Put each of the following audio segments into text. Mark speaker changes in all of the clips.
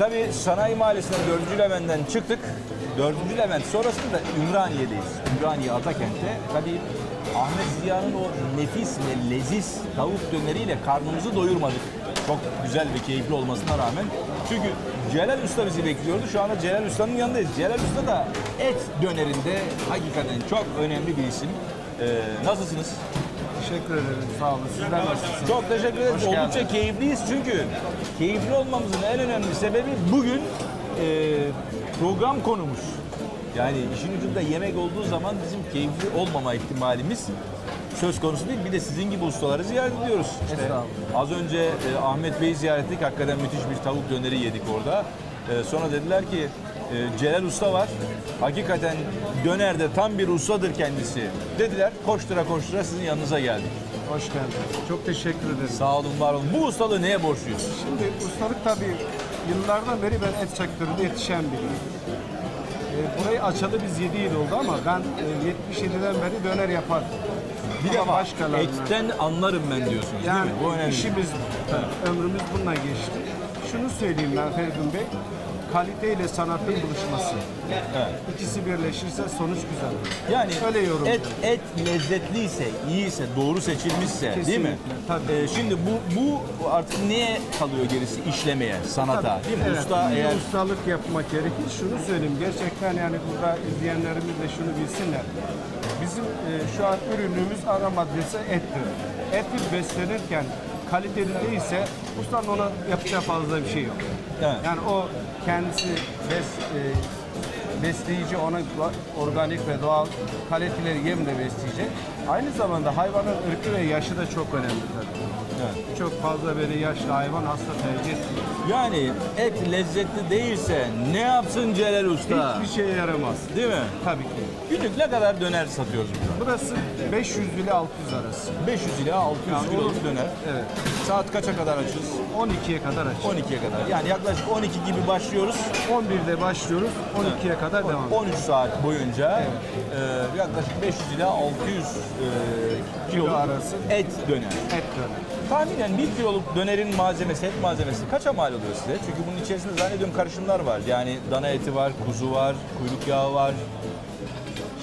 Speaker 1: tabii Sanayi Mahallesi'nden 4. Levent'ten çıktık. 4. Levent sonrasında Ümraniye'deyiz. Ümraniye Atakent'te. Tabii Ahmet Ziya'nın o nefis ve leziz tavuk döneriyle karnımızı doyurmadık. Çok güzel ve keyifli olmasına rağmen. Çünkü Celal Usta bizi bekliyordu. Şu anda Celal Usta'nın yanındayız. Celal Usta da et dönerinde hakikaten çok önemli bir isim. Ee, nasılsınız?
Speaker 2: Teşekkür ederim. Sağ olun. Sizler nasılsınız?
Speaker 1: Çok teşekkür ederiz.
Speaker 2: Hoş
Speaker 1: Oldukça
Speaker 2: geldin.
Speaker 1: keyifliyiz çünkü keyifli olmamızın en önemli sebebi bugün e, program konumuz. Yani işin ucunda yemek olduğu zaman bizim keyifli olmama ihtimalimiz söz konusu değil. Bir de sizin gibi ustaları ziyaret ediyoruz. İşte az önce e, Ahmet Bey'i ziyaret ettik. Hakikaten müthiş bir tavuk döneri yedik orada. E, sonra dediler ki e, Celal Usta var. Hakikaten dönerde tam bir ustadır kendisi. Dediler koştura koştura sizin yanınıza geldik.
Speaker 2: Hoş geldiniz. Çok teşekkür ederim.
Speaker 1: Sağ olun, var olun. Bu ustalığı neye borçluyuz?
Speaker 2: Şimdi ustalık tabii yıllardan beri ben et sektöründe yetişen biriyim. Ee, burayı açalı biz 7 yıl oldu ama ben e, 77'den beri döner yapardım.
Speaker 1: Bir defa
Speaker 2: başkalarına-
Speaker 1: etten anlarım ben diyorsunuz
Speaker 2: Yani
Speaker 1: değil mi? Bu önemli.
Speaker 2: işimiz. Ömrümüz bununla geçti. Şunu söyleyeyim ben Feridun Bey. Kalite ile sanatın buluşması.
Speaker 1: Evet.
Speaker 2: İkisi birleşirse sonuç güzel. olur.
Speaker 1: Yani
Speaker 2: Öyle yorum.
Speaker 1: et et lezzetliyse, iyiyse, doğru seçilmişse değil mi?
Speaker 2: Kesinlikle, tabii.
Speaker 1: Ee, şimdi bu bu artık neye kalıyor gerisi? İşlemeye, sanata
Speaker 2: Tabii,
Speaker 1: değil mi?
Speaker 2: evet,
Speaker 1: Usta eğer
Speaker 2: ustalık yapmak gerekir. Şunu söyleyeyim gerçekten yani burada izleyenlerimiz de şunu bilsinler. Bizim e, şu an ürünümüz ana maddesi ettir. Etin beslenirken kaliteli değilse ustanın ona yapacağı fazla bir şey yok.
Speaker 1: Evet.
Speaker 2: Yani o kendisi bes, e, besleyici ona organik ve doğal kaliteleri yemle besleyecek. Aynı zamanda hayvanın ırkı ve yaşı da çok önemli tabii.
Speaker 1: Evet.
Speaker 2: Çok fazla böyle yaşlı hayvan hasta tercih etmiyor.
Speaker 1: yani et lezzetli değilse ne yapsın Celal Usta?
Speaker 2: Hiçbir şeye yaramaz.
Speaker 1: Değil mi?
Speaker 2: Tabii ki.
Speaker 1: Günlük ne kadar döner satıyoruz burada?
Speaker 2: Burası 500 ile 600 arası.
Speaker 1: 500 ila 600
Speaker 2: Yani
Speaker 1: kiloluk
Speaker 2: olur.
Speaker 1: döner.
Speaker 2: Evet.
Speaker 1: Saat kaça kadar açız?
Speaker 2: 12'ye kadar açık.
Speaker 1: 12'ye kadar. Yani yaklaşık 12 gibi başlıyoruz.
Speaker 2: 11'de başlıyoruz. 12'ye kadar devam ediyoruz.
Speaker 1: 13 saat boyunca e, yaklaşık 500 ila 600 e, kiloluk
Speaker 2: arası.
Speaker 1: et döner.
Speaker 2: Et döner.
Speaker 1: Tahminen 1 kiloluk dönerin malzemesi, et malzemesi kaça mal oluyor size? Çünkü bunun içerisinde zannediyorum karışımlar var. Yani dana eti var, kuzu var, kuyruk yağı var.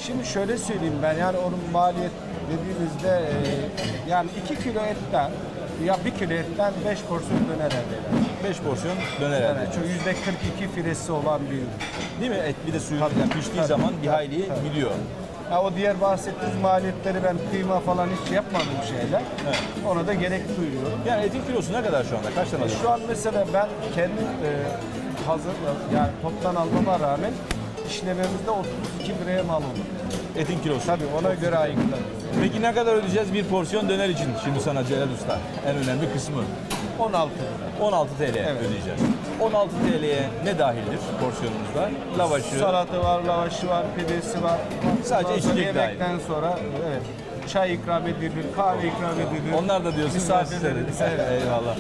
Speaker 2: Şimdi şöyle söyleyeyim ben yani onun maliyet dediğimizde e, yani 2 kilo etten ya 1 kilo etten 5 porsiyon döner elde eder.
Speaker 1: 5 porsiyon döner elde.
Speaker 2: Yani çünkü yüzde 42 firesi olan bir ürün.
Speaker 1: Değil mi? Et bir de suyu
Speaker 2: Tabii,
Speaker 1: yani piştiği
Speaker 2: tabii,
Speaker 1: zaman bir
Speaker 2: tabii,
Speaker 1: hayli
Speaker 2: tabii.
Speaker 1: gidiyor.
Speaker 2: Ya o diğer bahsettiğiniz maliyetleri ben kıyma falan hiç yapmadığım şeyler.
Speaker 1: Evet.
Speaker 2: Ona da gerek duyuyorum.
Speaker 1: Yani etin kilosu ne kadar şu anda? Kaçtan alıyorsun?
Speaker 2: Şu an mesela ben kendim e, hazır yani toptan almama rağmen işlememizde 32 liraya mal olur.
Speaker 1: Etin kilosu.
Speaker 2: Tabii ona göre ayıklanır.
Speaker 1: Peki ne kadar ödeyeceğiz bir porsiyon döner için şimdi sana Celal Usta? En önemli kısmı.
Speaker 2: 16 lira.
Speaker 1: 16 TL ödeyeceğiz. 16 TL'ye ne dahildir porsiyonumuzda? Lavaşı,
Speaker 2: Salatı var, lavaşı var, pidesi var.
Speaker 1: Sadece
Speaker 2: Ondan sonra
Speaker 1: içecek dahil.
Speaker 2: Yemekten sonra evet, çay ikram edilir, kahve ikram edilir.
Speaker 1: onlar da diyorsun
Speaker 2: evet.
Speaker 1: Eyvallah.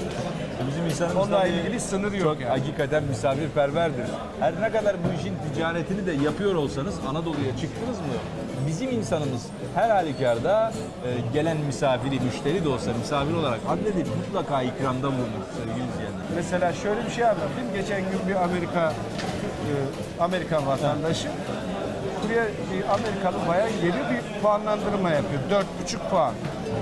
Speaker 1: Bizim insanımız
Speaker 2: Onunla ilgili sınır yok
Speaker 1: çok
Speaker 2: yani.
Speaker 1: hakikaten misafirperverdir. Her ne kadar bu işin ticaretini de yapıyor olsanız Anadolu'ya çıktınız mı? Bizim insanımız her halükarda e, gelen misafiri, müşteri de olsa misafir olarak adledip mutlaka ikramda bulunur sevgili izleyenler.
Speaker 2: Mesela şöyle bir şey anlatayım. Geçen gün bir Amerika e, Amerikan vatandaşı buraya bir Amerikalı bayan geliyor bir puanlandırma yapıyor. 4,5 puan.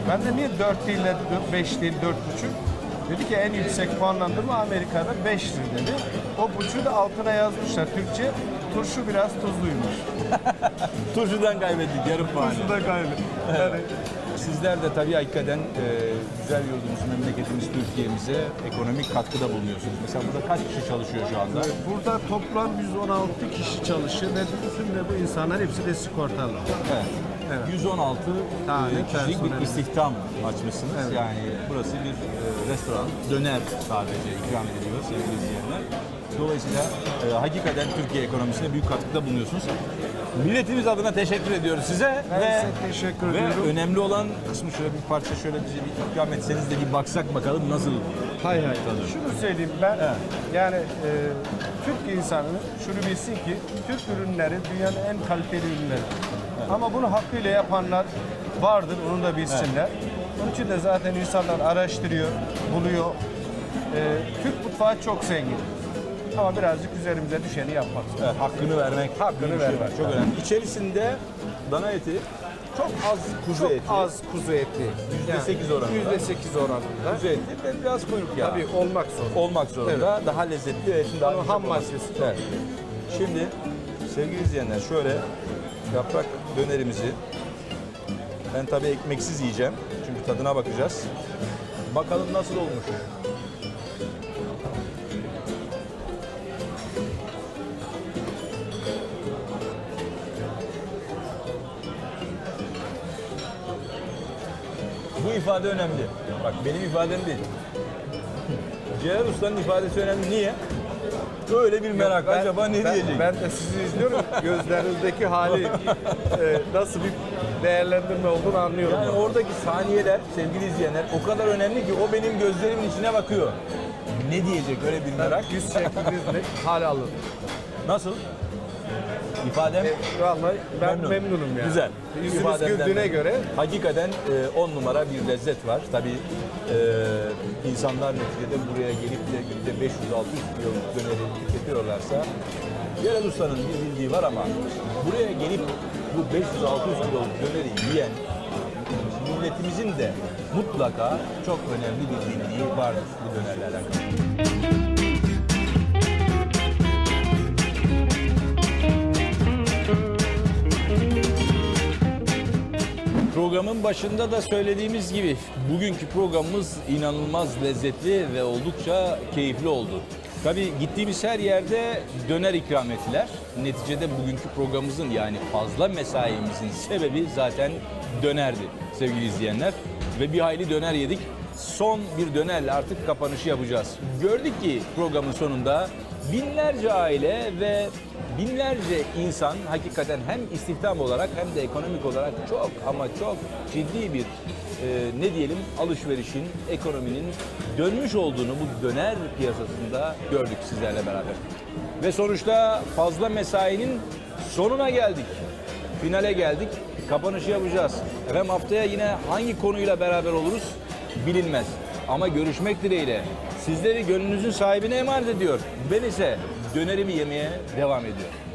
Speaker 2: Ben de niye 4 değil de 5 değil 4,5? Dedi ki en yüksek puanlandırma Amerika'da 5'tir dedi. O buçuğu da altına yazmışlar Türkçe. Turşu biraz tuzluymuş.
Speaker 1: Turşudan kaybettik yarım puanı.
Speaker 2: Turşu da kaybı. Yani
Speaker 1: Sizler de tabii hakikaten e, güzel yurdumuz, memleketimiz Türkiye'mize ekonomik katkıda bulunuyorsunuz. Mesela burada kaç kişi çalışıyor şu anda?
Speaker 2: burada toplam 116 kişi çalışıyor ve bütün de bu insanlar hepsi de sigortalı.
Speaker 1: Evet.
Speaker 2: Evet.
Speaker 1: 116
Speaker 2: Tane
Speaker 1: kişilik bir istihdam açmışsınız.
Speaker 2: Evet.
Speaker 1: Yani burası bir e, restoran, döner sadece ikram ediliyor sevgili izleyenler. Dolayısıyla e, hakikaten Türkiye ekonomisine büyük katkıda bulunuyorsunuz. Milletimiz adına teşekkür ediyoruz size
Speaker 2: Ben
Speaker 1: ve
Speaker 2: size teşekkür
Speaker 1: ve
Speaker 2: ediyorum.
Speaker 1: önemli olan kısmı şöyle bir parça şöyle bize bir ikram etseniz de bir baksak bakalım nasıl
Speaker 2: Hay hay. Şunu söyleyeyim ben
Speaker 1: Evet.
Speaker 2: yani e, Türk insanı şunu bilsin ki Türk ürünleri dünyanın en kaliteli ürünleri. Ama bunu hakkıyla yapanlar vardır onu da bilsinler. Onun için de zaten insanlar araştırıyor, buluyor. E, Türk mutfağı çok zengin. Ama birazcık üzerimize düşeni yapmak.
Speaker 1: Evet, hakkını vermek.
Speaker 2: Hakkını
Speaker 1: şey
Speaker 2: vermek,
Speaker 1: var. Çok önemli. İçerisinde dana eti, çok az kuzu
Speaker 2: Çok
Speaker 1: eti.
Speaker 2: az kuzu eti.
Speaker 1: %8 oranında.
Speaker 2: %8 oranında.
Speaker 1: Kuzu eti ve biraz kuyruk yağı.
Speaker 2: Tabii olmak zorunda.
Speaker 1: olmak zorunda. Daha lezzetli ve etin daha
Speaker 2: ham maddesi.
Speaker 1: Evet. Şimdi sevgili izleyenler şöyle yaprak dönerimizi ben tabii ekmeksiz yiyeceğim. Çünkü tadına bakacağız. Bakalım nasıl olmuş. Bu ifade önemli. Bak benim ifadem değil. Celal Usta'nın ifadesi önemli. Niye? Böyle bir merak.
Speaker 2: Ben-
Speaker 1: Acaba ne
Speaker 2: ben,
Speaker 1: diyecek?
Speaker 2: Ben de sizi izliyorum. Gözlerinizdeki hali e, nasıl bir değerlendirme olduğunu anlıyorum.
Speaker 1: Yani oradaki saniyeler sevgili izleyenler o kadar önemli ki o benim gözlerimin içine bakıyor. Ne diyecek öyle bir merak.
Speaker 2: Yüz şeklinizle hal alın.
Speaker 1: Nasıl? İfadem
Speaker 2: E, vallahi ben
Speaker 1: Memnun.
Speaker 2: memnunum yani.
Speaker 1: Güzel.
Speaker 2: Yüzünüz güldüğüne
Speaker 1: memnun.
Speaker 2: göre
Speaker 1: Hakikaten 10 numara bir lezzet var. Tabii e, insanlar neticede buraya gelip de günde 500-600 kiloluk döneri tüketiyorlarsa Yerel Usta'nın bir bildiği var ama buraya gelip bu 500-600 kiloluk döneri yiyen milletimizin de mutlaka çok önemli bir bildiği vardır bu dönerle alakalı. Programın başında da söylediğimiz gibi bugünkü programımız inanılmaz lezzetli ve oldukça keyifli oldu. Tabii gittiğimiz her yerde döner ikram ettiler. Neticede bugünkü programımızın yani fazla mesaimizin sebebi zaten dönerdi sevgili izleyenler. Ve bir hayli döner yedik. Son bir dönerle artık kapanışı yapacağız. Gördük ki programın sonunda binlerce aile ve binlerce insan hakikaten hem istihdam olarak hem de ekonomik olarak çok ama çok ciddi bir e, ne diyelim alışverişin, ekonominin dönmüş olduğunu bu döner piyasasında gördük sizlerle beraber. Ve sonuçta fazla mesainin sonuna geldik. Finale geldik. Kapanışı yapacağız. Efendim haftaya yine hangi konuyla beraber oluruz bilinmez. Ama görüşmek dileğiyle sizleri gönlünüzün sahibine emanet ediyor. Ben ise dönerimi yemeye devam ediyorum.